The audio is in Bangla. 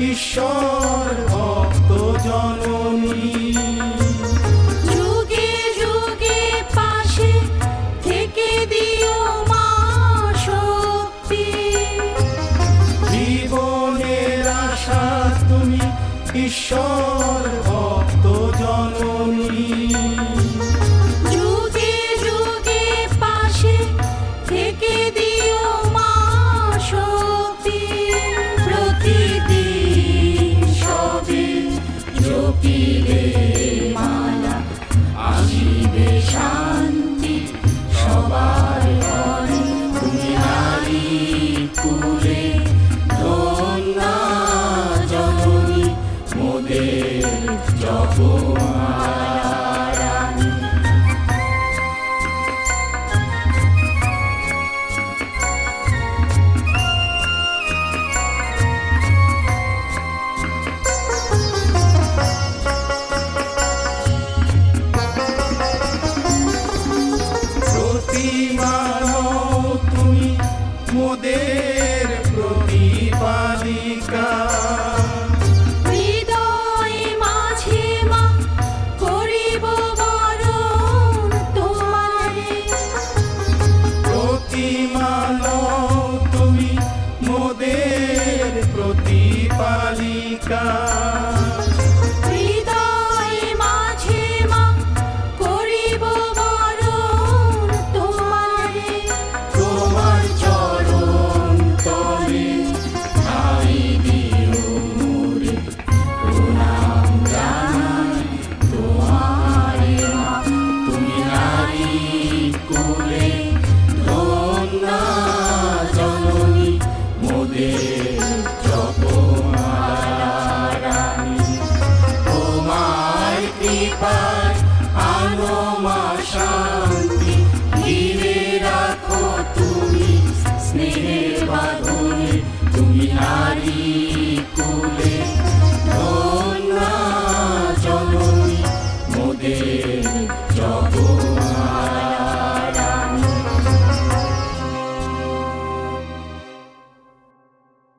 ঈশ্বর ভক্ত জননী। যুগে যুগে পাশে তুমি ঈশ্বর ভক্ত জননী। আসিবে মায়া আসিবে শান্তি সবার ঘরে তুমি নারী কুলে ধন্যা জননী মোদের জগমা পাই আলো মাসা